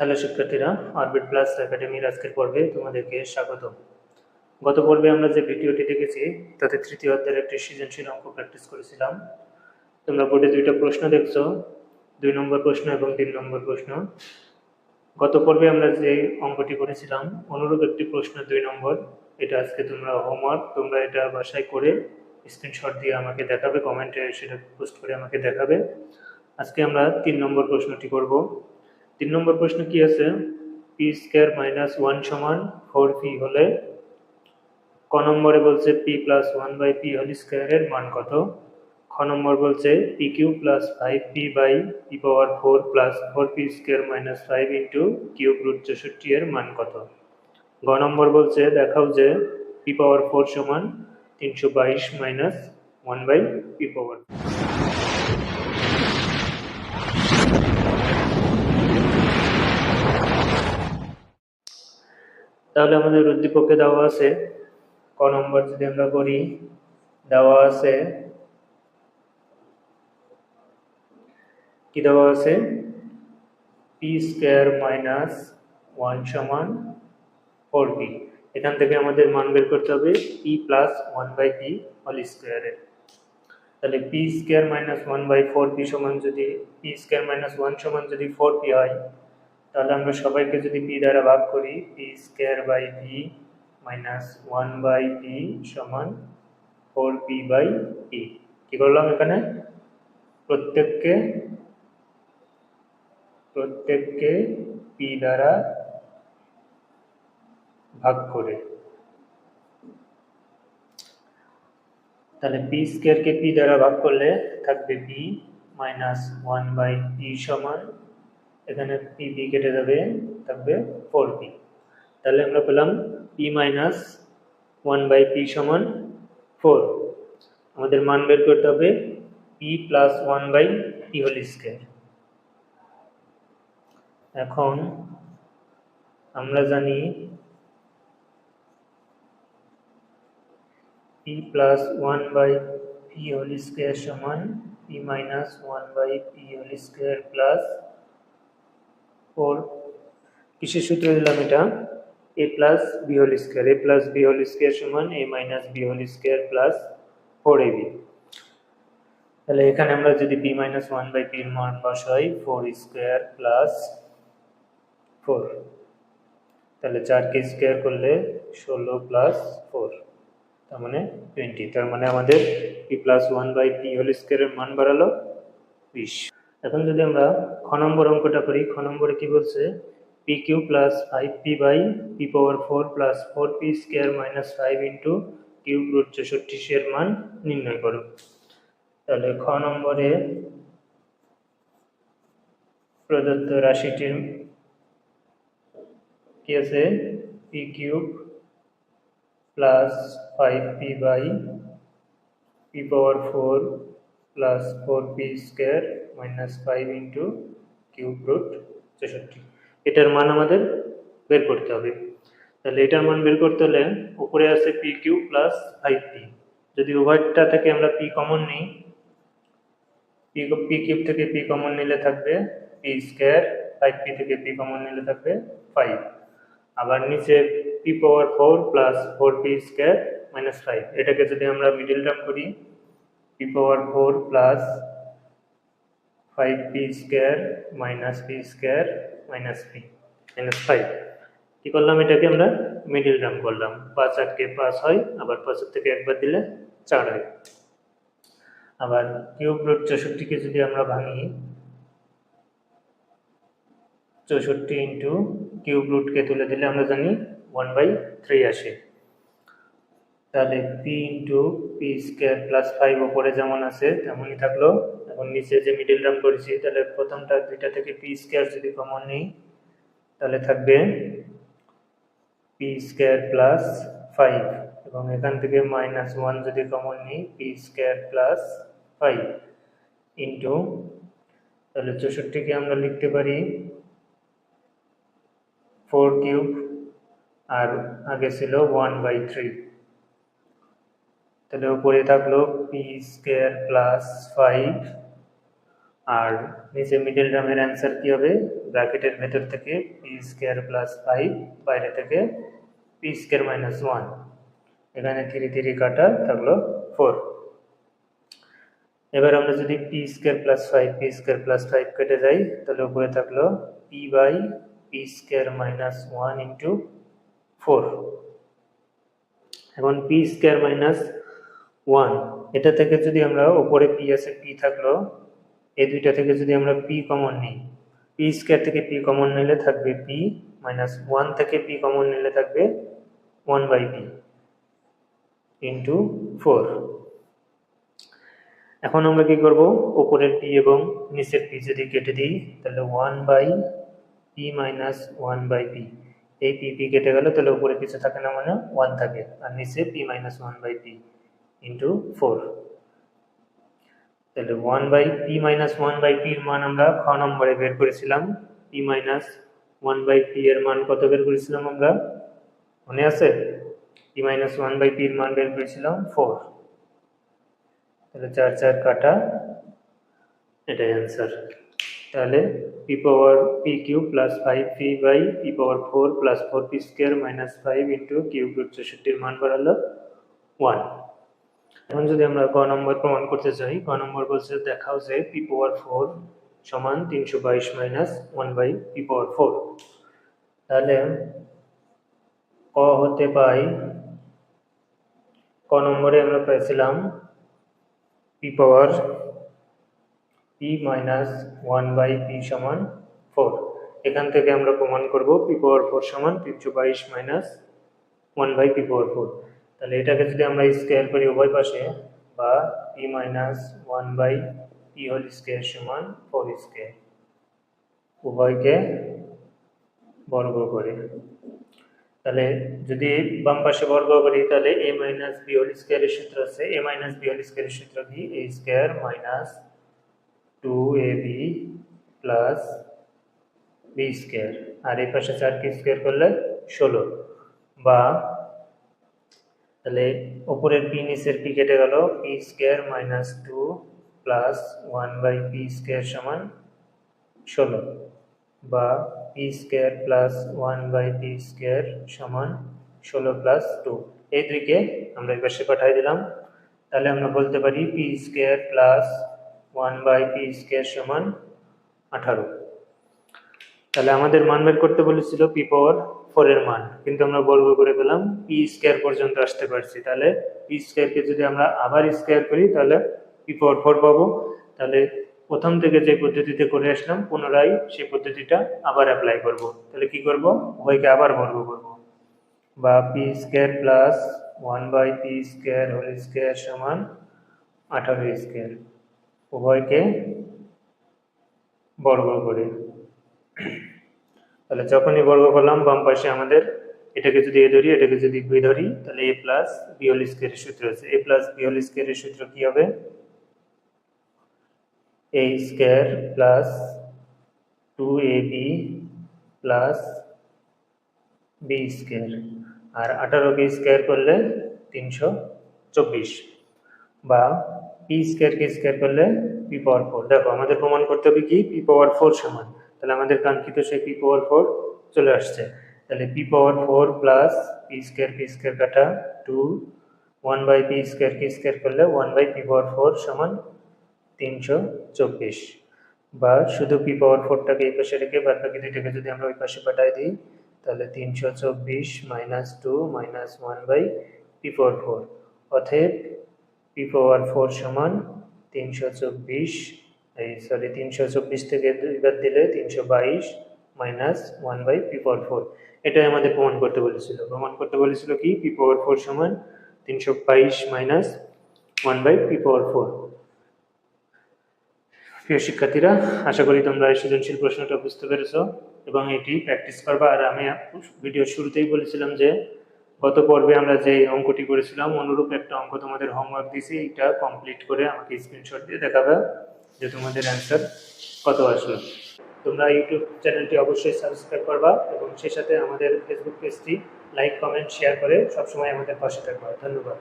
Hello শিক্ষার্থীরা orbit plus একাডেমির আজকের পর্বে তোমাদেরকে স্বাগত। গত পর্বে আমরা যে ভিডিওটি দেখেছি, তাতে তৃতীয় অধ্যায়ের একটি সৃজনশীল অঙ্ক প্র্যাকটিস করেছিলাম। তোমরা বোর্ডে দুইটা প্রশ্ন দেখছ, দুই নম্বর প্রশ্ন এবং তিন নম্বর প্রশ্ন। গত পর্বে আমরা যে অঙ্কটি করেছিলাম, অনুরূপ একটি প্রশ্ন দুই নম্বর। এটা আজকে তোমরা হোমওয়ার্ক তোমরা এটা বাসায় করে স্ক্রিনশট দিয়ে আমাকে দেখাবে কমেন্টে সেটা পোস্ট করে আমাকে দেখাবে। আজকে আমরা তিন নম্বর প্রশ্নটি করব। তিন নম্বর প্রশ্ন কি আছে? পি স্কোয়ার মাইনাস ওয়ান সমান ফোর পি হলে ক নম্বরে বলছে P plus one by P whole স্কোয়ারের মান কত? খ নম্বর বলছে P Q plus five P by P power four plus four P square minus five into cube root চৌষট্টি এর মান কত? গ নম্বর বলছে, দেখাও যে পি পাওয়ার ফোর সমান তিনশো বাইশ minus one by P power তাহলে আমাদের উদ্দীপকে দেওয়া আছে, ক নম্বর যদি আমরা করি, দেওয়া আছে, কি দেওয়া আছে? পি স্কোয়ার মাইনাস ওয়ান সমান ফোর পি এখান থেকে আমাদের মান বের করতে হবে P plus one by P whole স্কোয়ারের তাহলে P square minus one by four P সমান যদি পি স্কোয়ার মাইনাস ওয়ান সমান যদি ফোর পি হয় তাহলে আমরা সবাইকে যদি পি দ্বারা ভাগ করি P square by P minus one by P সমান ফোর পি বাই পি কী করলাম এখানে? প্রত্যেককে প্রত্যেককে পি দ্বারা ভাগ করে। তাহলে পি স্কোয়ারকে পি দ্বারা ভাগ করলে থাকবে P minus one by P সমান এখানে পি পি কেটে যাবে, থাকবে ফোর পি তাহলে আমরা পেলাম p minus one by p সমান ফোর আমাদের মান বের করতে হবে p plus one by p whole square এখন আমরা জানি p plus one by p whole square সমান p minus one by p whole square plus four, কিসের সূত্র দিলাম এটা? A plus b whole square, a plus b whole square সমান a minus b whole square plus four a b. তাহলে এখানে আমরা যদি বি মাইনাস ওয়ান বাই পির মান বসাই, ফোর স্কোয়ার প্লাস ফোর। তাহলে চারকে স্কোয়ার করলে ষোলো প্লাস ফোর, তার মানে টোয়েন্টি তার মানে আমাদের p plus one by p whole স্কোয়ারের মান বাড়ালো বিশ। এখন যদি আমরা খ নম্বর অঙ্কটা করি, খ নম্বরে কি বলছে? P cube plus five p by p power four plus four p square minus five into cube root চৌষট্টি এর মান নির্ণয় করো। তাহলে খ নম্বরে প্রদত্ত রাশিটির কি আছে? P cube plus five p by p power four plus four p square minus five into cube root চৌষট্টি এটার মান আমাদের বের করতে হবে। তাহলে এটার মান বের করতে হলে উপরে আছে p cube plus five p যদি উভয়টা থেকে আমরা পি কমন নিই পি পি কিউব থেকে পি কমন নিলে থাকবে পি স্কোয়ার ফাইভ পি থেকে পি কমন নিলে থাকবে ফাইভ আবার নিচে p power four plus four p square minus five এটাকে যদি আমরা মিডিল টার্ম করি p power four plus five p square minus p square minus p minus five কী করলাম এটাকে আমরা? মিডিল টার্ম করলাম। পাঁচ আটকে পাঁচ হয়, আবার পাঁচের থেকে একবার দিলে চার হয়। আবার কিউব রুট চৌষট্টিকে যদি আমরা ভাঙি, চৌষট্টি ইন্টু কিউব রুটকে তুলে দিলে আমরা জানি ওয়ান বাই থ্রি আসে। তাহলে p into p square plus five ওপরে যেমন আছে তেমনই থাকল। এখন নিচে যে মিডিল টার্ম করেছি, তাহলে প্রথমটা দুইটা থেকে পি স্কোয়ার যদি কমন নিই, তাহলে থাকবে পি স্কোয়ার প্লাস ফাইভ। এবং এখান থেকে মাইনাস ওয়ান যদি কমন নিই, p square plus five into তাহলে চৌষট্টিকে আমরা লিখতে পারি ফোর কিউব, আর আগে ছিল ওয়ান বাই থ্রি। তাহলে উপরে থাকল পি স্কোয়ার প্লাস ফাইভ আর নিচে মিডল টার্মের অ্যান্সার কি হবে? ব্র্যাকেটের ভেতর থেকে পি স্কোয়ার প্লাস ফাইভ বাইরে থেকে পি স্কোয়ার মাইনাস ওয়ান এখানে থ্রি থ্রি কাটা থাকল ফোর এবার আমরা যদি p square plus five p square plus five কেটে যাই, তাহলে উপরে থাকল p by p square minus one into four এখন পি স্কোয়ার মাইনাস ওয়ান এটা থেকে যদি আমরা ওপরে পি আছে পি থাকল, এই দুইটা থেকে যদি আমরা পি কমন নিই পি স্কোয়ার থেকে পি কমন নিলে থাকবে পি মাইনাস ওয়ান থেকে পি কমন নিলে থাকবে one by p into four এখন আমরা কি করব? ওপরের পি এবং নিচের পি যদি কেটে দিই, তাহলে one by p minus one by p এই পি পি কেটে গেল, তাহলে উপরে কিছু থাকে না মানে ওয়ান থাকে, আর নিচে p minus one by p into four তাহলে one by p minus one by পির মান আমরা খ নম্বরে বের করেছিলাম। P minus one by p এর মান কত বের করেছিলাম আমরা? মনে আছে? পি মাইনাস ওয়ান বাই পির মান বের করেছিলাম ফোর তাহলে চার চার কাটা, এটাই অ্যান্সার তাহলে p power p cube plus five p by p power four plus four p square minus five into cube root চৌষট্টির মান বাড়ালো ওয়ান এখন যদি আমরা ক নম্বর প্রমাণ করতে চাই, ক নম্বর বলছে দেখাও যে পি পাওয়ার ফোর সমান তিনশো বাইশ minus one by p power four. তাহলে ক হতে পাই, ক নম্বরে আমরা পেয়েছিলাম p power p minus one by p সমান ফোর। এখান থেকে আমরা প্রমাণ করব পি পাওয়ার ফোর সমান তিনশো বাইশ minus one by p power four. তাহলে এটাকে যদি আমরা স্কোয়ার করি উভয় পাশে বা p minus one by p whole square সমান ফোর স্কোয়ার উভয়কে বর্গ করে। তাহলে যদি বাম পাশে বর্গ করি, তাহলে এ মাইনাস বি হোল স্কোয়ারের সূত্র আছে। এ মাইনাস বি হোল স্কোয়ারের সূত্র কি? A square minus two a b plus b square আর এই পাশে চারকে স্কোয়ার করলে ষোলো বা তাহলে ওপরের পি নিচের পি কেটে গেল p square minus two plus one by p square সমান ষোলো বা p square plus one by p square সমান ষোলো প্লাস টু এই দুইকে আমরা এই পাশে পাঠিয়ে দিলাম। তাহলে আমরা বলতে পারি p square plus one by p square সমান আঠারো। তাহলে আমাদের মান বের করতে বলেছিল পি পাওয়ার ফোরের মান। কিন্তু আমরা বর্গ করে পেলাম পি স্কোয়ার পর্যন্ত আসতে পারছি। তাহলে পি স্কোয়ারকে যদি আমরা আবার স্কোয়ার করি, তাহলে পি পাওয়ার ফোর পাবো। তাহলে প্রথম থেকে যে পদ্ধতিতে করে আসলাম, পুনরায় সেই পদ্ধতিটা আবার অ্যাপ্লাই করব। তাহলে কি করব? উভয়কে আবার বর্গ করব। বা p square plus one by p square whole square সমান আঠারো স্কোয়ার উভয়কে বর্গ করে। তাহলে যখনই বর্গ করলাম, বাম পাশে আমাদের এটাকে যদি এ ধরি, এটাকে যদি বি ধরি, তাহলে এ প্লাস বি হোল স্কোয়ারের সূত্র আছে। এ প্লাস বি হোল স্কোয়ারের সূত্র কি হবে? A square plus two a b plus b square আর আঠারোকে স্কোয়ার করলে তিনশো চব্বিশ বা পি স্কোয়ারকে স্কোয়ার করলে পি পাওয়ার ফোর দেখো, আমাদের প্রমাণ করতে হবে কি? পি পাওয়ার ফোর সমান। তাহলে আমাদের কাঙ্ক্ষিত সেই পি পাওয়ার ফোর চলে আসছে। তাহলে p power four plus p square p square কাটা two one by p square কি স্কোয়ার করলে one by p power four সমান তিনশো চব্বিশ। বা শুধু পি পাওয়ার ফোরটাকে এই পাশে রেখে বাদ বাকি দুইটাকে যদি আমরা ওই পাশে পাঠাই দিই, তাহলে তিনশো চব্বিশ minus two minus one by p power four. অতএব পি পাওয়ার ফোর সমান তিনশো চব্বিশ এই সরি তিনশো চব্বিশ থেকে দুইবার দিলে তিনশো বাইশ minus one by p power four এটাই আমাদের প্রমাণ করতে বলেছিল। প্রমাণ করতে বলেছিল কি? পি পাওয়ার ফোর সমান তিনশো বাইশ minus one by p power four প্রিয় শিক্ষার্থীরা, আশা করি তোমরা এই সৃজনশীল প্রশ্নটা বুঝতে পেরেছ এবং এটি প্র্যাকটিস করবা। আর আমি ভিডিও শুরুতেই বলেছিলাম যে, গত পর্বে আমরা যে অঙ্কটি করেছিলাম, অনুরূপ একটা অঙ্ক তোমাদের হোমওয়ার্ক দিয়েছি এটা কমপ্লিট করে আমাকে স্ক্রিনশট দিয়ে দেখাবে। যে তোমাদের অ্যান্সার কত আসলো? তোমরা ইউটিউব চ্যানেলটি অবশ্যই সাবস্ক্রাইব করবা এবং সেই সাথে আমাদের ফেসবুক পেজটি লাইক কমেন্ট শেয়ার করে সবসময় আমাদের পাশে থাকবা। ধন্যবাদ।